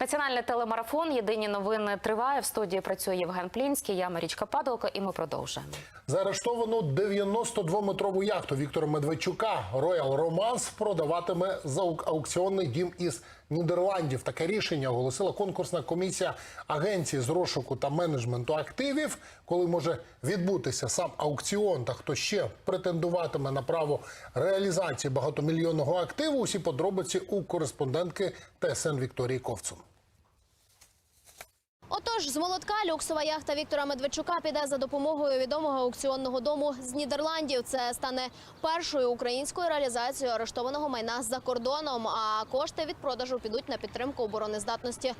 Національний телемарафон Єдині новини триває. В студії працює Євген Плінський, я Марічка Падалко, і ми продовжуємо. Заарештовану 92-метрову яхту Віктора Медведчука Royal Romance продаватиме за аукціонний дім із Нідерландів. Таке рішення оголосила конкурсна комісія агенції з розшуку та менеджменту активів. Коли може відбутися сам аукціон та хто ще претендуватиме на право реалізації багатомільйонного активу. Усі подробиці у кореспондентки ТСН Вікторії Ковцун. Отож, з молотка люксова яхта Віктора Медведчука піде за допомогою відомого аукціонного дому з Нідерландів. Це стане першою українською реалізацією арештованого майна за кордоном. А кошти від продажу підуть на підтримку обороноздатності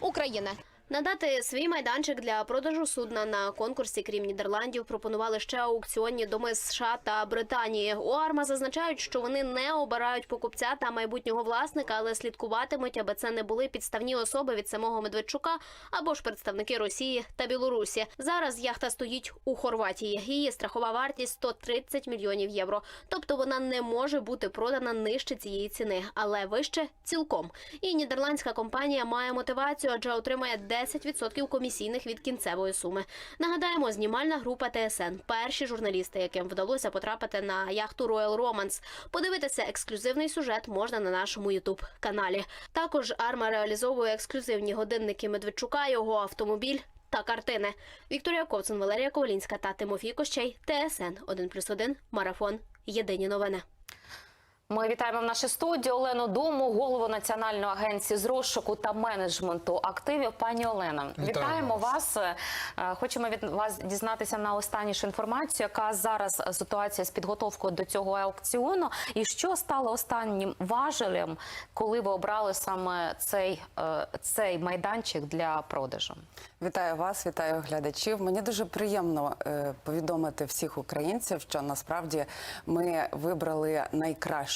України. Надати свій майданчик для продажу судна на конкурсі, крім Нідерландів, пропонували ще аукціонні доми США та Британії. У Арма зазначають, що вони не обирають покупця та майбутнього власника, але слідкуватимуть, аби це не були підставні особи від самого Медведчука або ж представники Росії та Білорусі. Зараз яхта стоїть у Хорватії. Її страхова вартість 130 мільйонів євро. Тобто вона не може бути продана нижче цієї ціни, але вище цілком. І нідерландська компанія має мотивацію, адже отримає 10% комісійних від кінцевої суми. Нагадаємо, знімальна група ТСН перші журналісти, яким вдалося потрапити на яхту Royal Romance. Подивитися ексклюзивний сюжет можна на нашому Ютуб каналі. Також Арма реалізовує ексклюзивні годинники Медведчука, його автомобіль. Та картини Вікторія Ковцин, Валерія Ковалінська та Тимофій Кощей. ТСН 1+,1, Марафон. Єдині новини. Ми вітаємо в нашій студії Олену Думу, голову Національної агенції з розшуку та менеджменту активів. Пані Олена, Вітаємо вітаємо вас. вас. Е, Хочемо від вас дізнатися на останнішу інформацію, яка зараз ситуація з підготовкою до цього аукціону, і що стало останнім важелем, коли ви обрали саме цей, е, цей майданчик для продажу. Вітаю вас, вітаю глядачів. Мені дуже приємно е, повідомити всіх українців, що насправді ми вибрали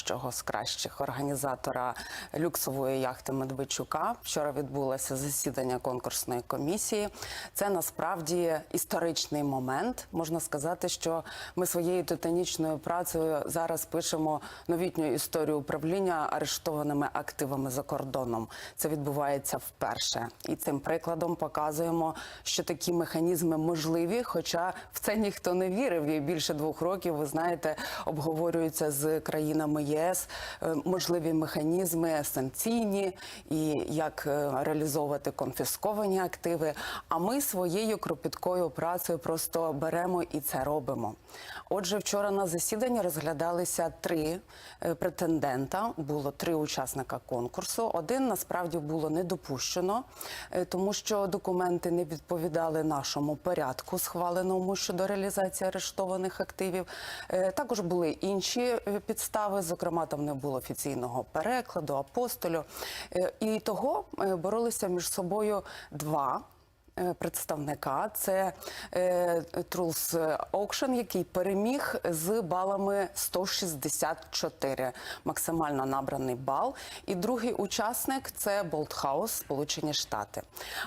найкращого з кращих організатора люксової яхти Медведчука. Вчора відбулося засідання конкурсної комісії. Це насправді історичний момент. Можна сказати, що ми своєю титанічною працею зараз пишемо новітню історію управління арештованими активами за кордоном. Це відбувається вперше, і цим прикладом показуємо, що такі механізми можливі. Хоча в це ніхто не вірив. І більше двох років ви знаєте, обговорюються з країнами ЄС е, можливі механізми санкційні і як е, реалізовувати конфісковані активи. А ми своєю кропіткою працею просто беремо і це робимо. Отже, вчора на засіданні розглядалися три е, претендента. Було три учасника конкурсу. Один насправді було не допущено, тому що документи не відповідали нашому порядку, схваленому щодо реалізації арештованих активів. Також були інші підстави. Зокрема, там не було офіційного перекладу, апостолю. Е, І того е, боролися між собою два представника. Це е, Трулс Auktion, який переміг з балами 164, максимально набраний бал. І другий учасник це Болтхаус, Сполучені Штати.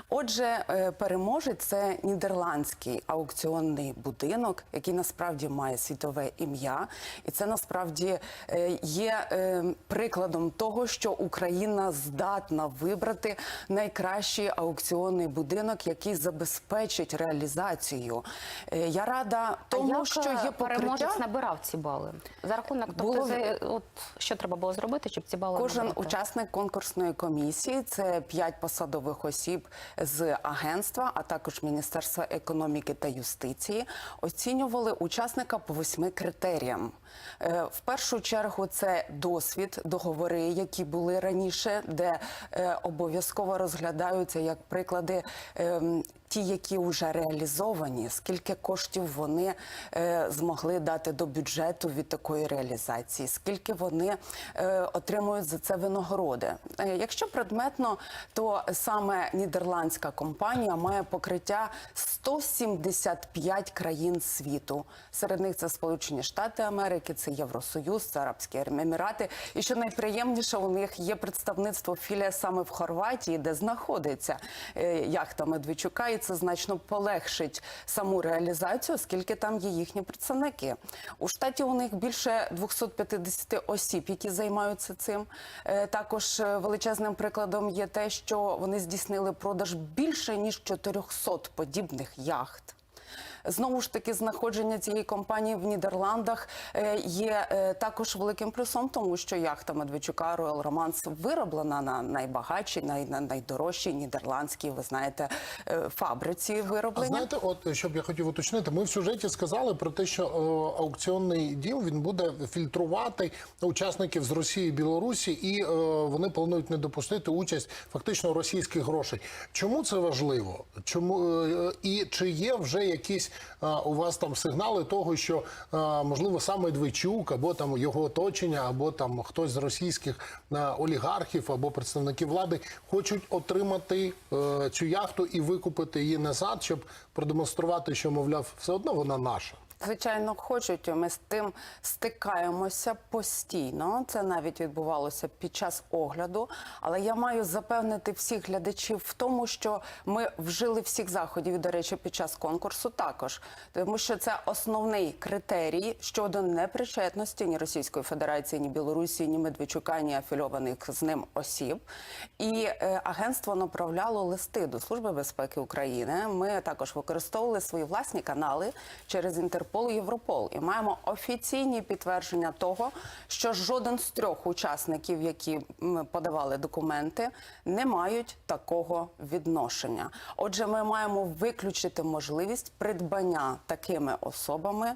Отже, е, переможець це нідерландський аукціонний будинок, який насправді має світове ім'я, і це насправді е, є е, прикладом того, що Україна здатна вибрати найкращий аукціонний будинок, який забезпечить реалізацію. Е, Я рада тому, а як що е, є переможець покриття. набирав ці бали? За рахунок, тобто, Було- це, от, що треба було зробити, щоб ці бали Кожен набрати? учасник конкурсної комісії це п'ять посадових осіб з агентства, а також Міністерства економіки та юстиції, оцінювали учасника по восьми критеріям. Е, В першу чергу це досвід, договори, які були раніше, де е, обов'язково розглядаються як приклади. Ем, Ті, які вже реалізовані, скільки коштів вони е, змогли дати до бюджету від такої реалізації, скільки вони е, отримують за це винагороди. Е, якщо предметно, то саме нідерландська компанія має покриття 175 країн світу. Серед них це Сполучені Штати Америки, це Євросоюз, це Арабські Емірати. І що найприємніше, у них є представництво філія саме в Хорватії, де знаходиться яхта Медведчука, і це значно полегшить саму реалізацію, оскільки там є їхні представники. У штаті у них більше 250 осіб, які займаються цим. Е, Також е, величезним прикладом є те, що вони здійснили продаж більше ніж 400 подібних яхт. Знову ж таки, знаходження цієї компанії в Нідерландах е, є е, також великим плюсом, тому що яхта Медведчука Royal Romance вироблена на найбагатшій, най, на найдорожчій нідерландській, ви знаєте, е, фабриці А знаєте, от щоб я хотів уточнити, ми в сюжеті сказали про те, що е, аукціонний дім він буде фільтрувати учасників з Росії і Білорусі, і е, вони планують не допустити участь фактично російських грошей. Чому це важливо? Чому і чи є вже якісь у вас там сигнали того, що можливо саме Двичук або там його оточення, або там хтось з російських олігархів або представників влади хочуть отримати е, цю яхту і викупити її назад, щоб продемонструвати, що мовляв, все одно вона наша. Звичайно, хочуть. Ми з тим стикаємося постійно. Це навіть відбувалося під час огляду. Але я маю запевнити всіх глядачів в тому, що ми вжили всіх заходів, до речі, під час конкурсу також, тому що це основний критерій щодо непричетності ні Російської Федерації, ні Білорусі, ні Медведчука, ні афільованих з ним осіб. І е, агентство направляло листи до Служби безпеки України. Ми також використовували свої власні канали через Інтерпол Європол. І маємо офіційні підтвердження того, що жоден з трьох учасників, які подавали документи, не мають такого відношення. Отже, ми маємо виключити можливість придбання такими особами.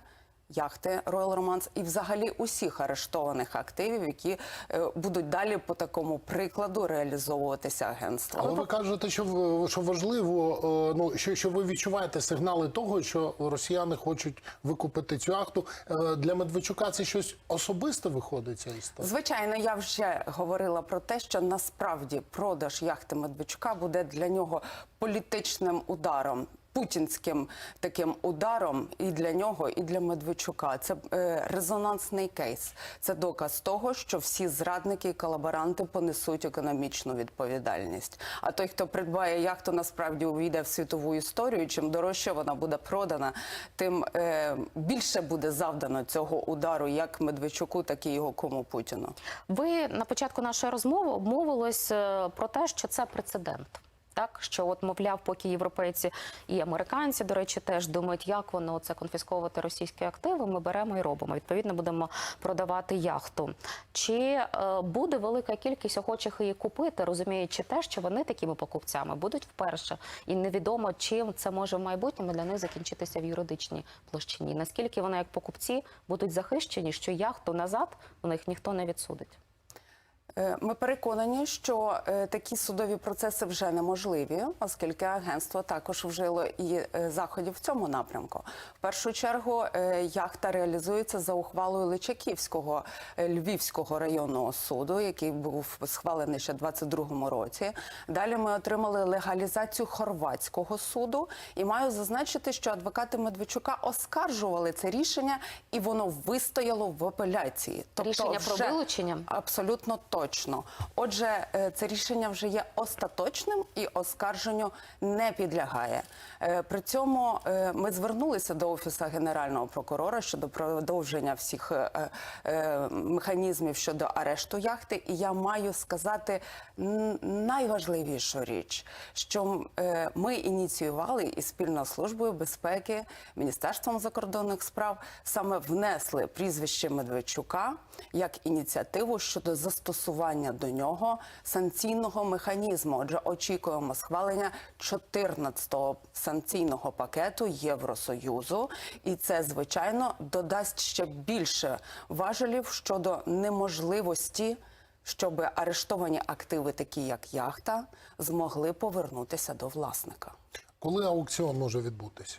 Яхти Royal Romance і взагалі усіх арештованих активів, які е, будуть далі по такому прикладу реалізовуватися агентством. Але ви кажете, що в- що важливо, е, ну що, що ви відчуваєте сигнали того, що росіяни хочуть викупити цю яхту. Е, Для Медведчука це щось особисте виходить ця історія. Звичайно, я вже говорила про те, що насправді продаж яхти Медведчука буде для нього політичним ударом. Путінським таким ударом і для нього, і для Медведчука. Це е, резонансний кейс. Це доказ того, що всі зрадники і колаборанти понесуть економічну відповідальність. А той, хто придбає яхту, насправді увійде в світову історію. Чим дорожче вона буде продана, тим е, більше буде завдано цього удару, як Медведчуку, так і його кому Путіну. Ви на початку нашої розмови обмовились е, про те, що це прецедент. Так, що от, мовляв, поки європейці і американці, до речі, теж думають, як воно це конфісковувати російські активи, ми беремо і робимо. Відповідно, будемо продавати яхту. Чи е, буде велика кількість охочих її купити, розуміючи те, що вони такими покупцями будуть вперше, і невідомо, чим це може в майбутньому для них закінчитися в юридичній площині. Наскільки вони, як покупці, будуть захищені, що яхту назад у них ніхто не відсудить. Е, Ми переконані, що е, такі судові процеси вже неможливі, оскільки агентство також вжило і е, заходів в цьому напрямку. В першу чергу яхта реалізується за ухвалою Личаківського Львівського районного суду, який був схвалений ще в 22-му році. Далі ми отримали легалізацію хорватського суду, і маю зазначити, що адвокати Медведчука оскаржували це рішення, і воно вистояло в апеляції. Тобто Рішення про вилучення? Абсолютно точно. Отже, е, це рішення вже є остаточним і оскарженню не підлягає. Е, При цьому е, ми звернулися до офісу генерального прокурора щодо продовження всіх механізмів щодо арешту яхти. І я маю сказати найважливішу річ, що ми ініціювали і спільно з службою безпеки, міністерством закордонних справ саме внесли прізвище Медведчука як ініціативу щодо застосування до нього санкційного механізму. Отже, очікуємо схвалення 14-го санкційного пакету Євросоюзу, і це звичайно додасть ще більше важелів щодо неможливості. Щоб арештовані активи, такі як яхта, змогли повернутися до власника. Коли аукціон може відбутися?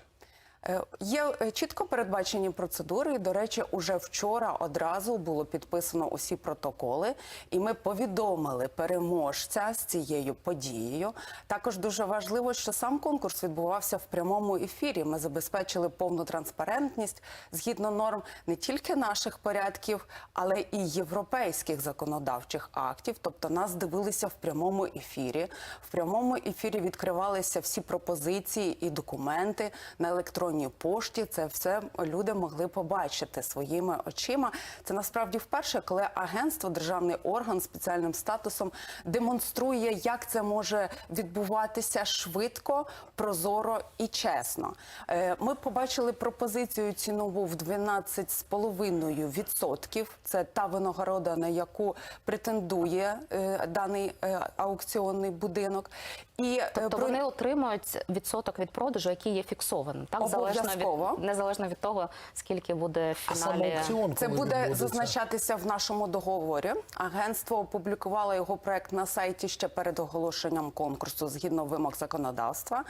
Е, Є е, чітко передбачені процедури. І, До речі, уже вчора одразу було підписано усі протоколи, і ми повідомили переможця з цією подією. Також дуже важливо, що сам конкурс відбувався в прямому ефірі. Ми забезпечили повну транспарентність згідно норм не тільки наших порядків, але і європейських законодавчих актів. Тобто нас дивилися в прямому ефірі. В прямому ефірі відкривалися всі пропозиції і документи на електронній пошті. Це все люди могли побачити своїми очима. Це насправді вперше, коли агентство, державний орган з спеціальним статусом демонструє, як це може відбуватися швидко, прозоро і чесно. Е, Ми побачили пропозицію цінову в 12,5%. Це та винагорода, на яку претендує е, даний е, аукціонний будинок. І Тобто про- вони отримують відсоток від продажу, який є фіксованим, так залежно Обов'язково. від незалежно від того, скільки буде в А аукціон Це буде зазначатися в нашому договорі. Агентство опублікувало його проект на сайті ще перед оголошенням конкурсу згідно вимог законодавства.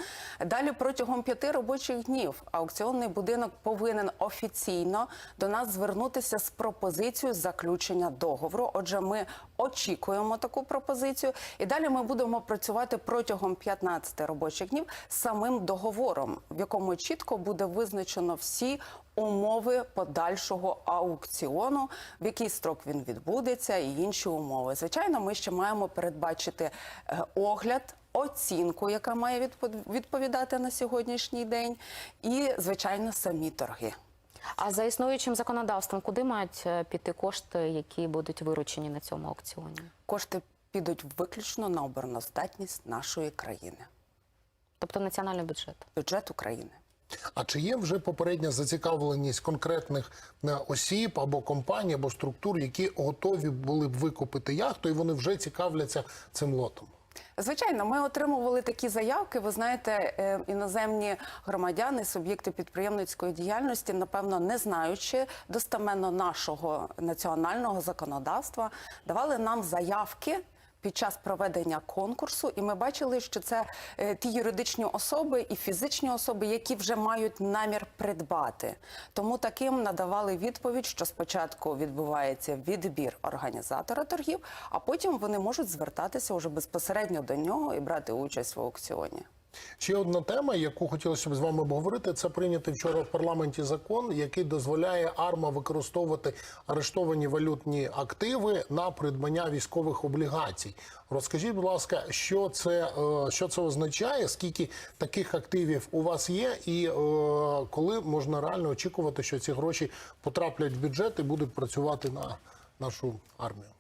Далі протягом п'яти робочих днів аукціонний будинок повинен офіційно до нас звернутися з пропозицією заключення договору. Отже, ми очікуємо таку пропозицію, і далі ми будемо працювати протягом 15 робочих днів з самим договором, в якому чітко буде визначено всі умови подальшого аукціону, в який строк він відбудеться, і інші умови. Звичайно, ми ще маємо передбачити е, огляд. Оцінку, яка має відпо- відповідати на сьогоднішній день, і звичайно самі торги. А за існуючим законодавством, куди мають е, піти кошти, які будуть виручені на цьому аукціоні? Кошти підуть виключно на обороноздатність нашої країни, Тобто національний бюджет. бюджет України. А чи є вже попередня зацікавленість конкретних е, осіб або компаній, або структур, які готові були б викупити яхту, і вони вже цікавляться цим лотом? Звичайно, ми отримували такі заявки. Ви знаєте, е, іноземні громадяни, суб'єкти підприємницької діяльності, напевно, не знаючи достеменно нашого національного законодавства, давали нам заявки. Під час проведення конкурсу, і ми бачили, що це е, ті юридичні особи і фізичні особи, які вже мають намір придбати. Тому таким надавали відповідь, що спочатку відбувається відбір організатора торгів, а потім вони можуть звертатися уже безпосередньо до нього і брати участь в аукціоні. Ще одна тема, яку хотілося б з вами обговорити, це прийнятий вчора в парламенті закон, який дозволяє АРМА використовувати арештовані валютні активи на придбання військових облігацій. Розкажіть, будь ласка, що це, е, що це означає, скільки таких активів у вас є, і е, коли можна реально очікувати, що ці гроші потраплять в бюджет і будуть працювати на нашу армію?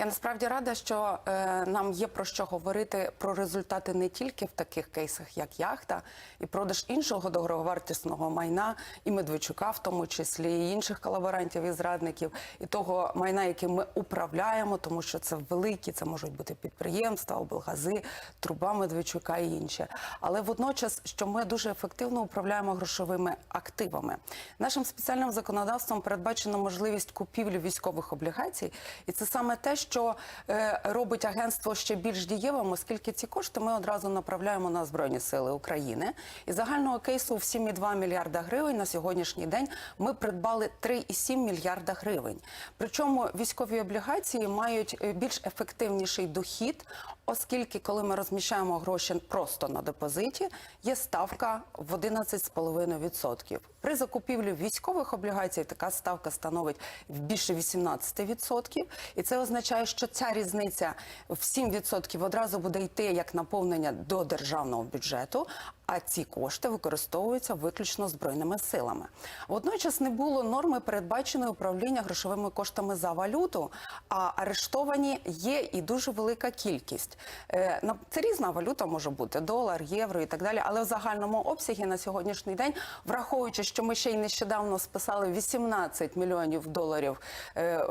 Я насправді рада, що е, нам є про що говорити про результати не тільки в таких кейсах, як яхта, і продаж іншого дороговартісного майна, і Медведчука, в тому числі, і інших колаборантів і зрадників, і того майна, яким ми управляємо, тому що це великі, це можуть бути підприємства, облгази, труба Медведчука і інше. Але водночас, що ми дуже ефективно управляємо грошовими активами. Нашим спеціальним законодавством передбачена можливість купівлі військових облігацій, і це саме те, що е, робить агентство ще більш дієвим, оскільки ці кошти ми одразу направляємо на збройні сили України. І загального кейсу в 7,2 мільярда гривень на сьогоднішній день ми придбали 3,7 мільярда гривень. Причому військові облігації мають е, більш ефективніший дохід, оскільки коли ми розміщаємо гроші просто на депозиті, є ставка в 11,5%. При закупівлі військових облігацій така ставка становить більше 18%. І це означає, що ця різниця в 7% одразу буде йти як наповнення до державного бюджету. А ці кошти використовуються виключно збройними силами. Водночас не було норми передбаченої управління грошовими коштами за валюту, а арештовані є і дуже велика кількість. Е, Це різна валюта може бути долар, євро і так далі. Але в загальному обсягі на сьогоднішній день, враховуючи, що ми ще й нещодавно списали 18 мільйонів доларів е,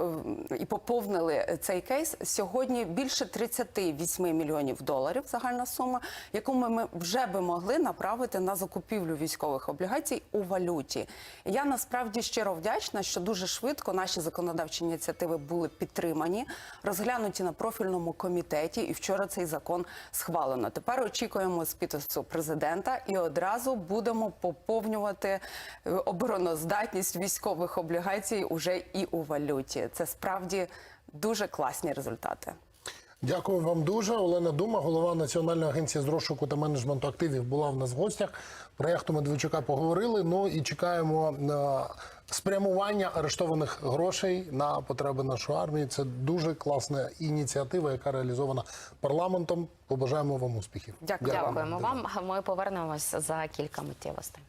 і поповнили цей кейс. Сьогодні більше 38 мільйонів доларів загальна сума, яку ми, вже би могли направити на закупівлю військових облігацій у валюті. Я насправді щиро вдячна, що дуже швидко наші законодавчі ініціативи були підтримані, розглянуті на профільному комітеті, і вчора цей закон схвалено. Тепер очікуємо з підпису президента і одразу будемо поповнювати обороноздатність військових облігацій уже і у валюті. Це справді дуже класні результати. Дякую вам дуже. Олена Дума, голова Національної агенції з розшуку та менеджменту активів, була в нас в гостях. Про яхту Медведчука поговорили. Ну і чекаємо на спрямування арештованих грошей на потреби нашої армії. Це дуже класна ініціатива, яка реалізована парламентом. Побажаємо вам успіхів. Дякую. Дякуємо вам. Ми повернемось за кілька миттєвостей.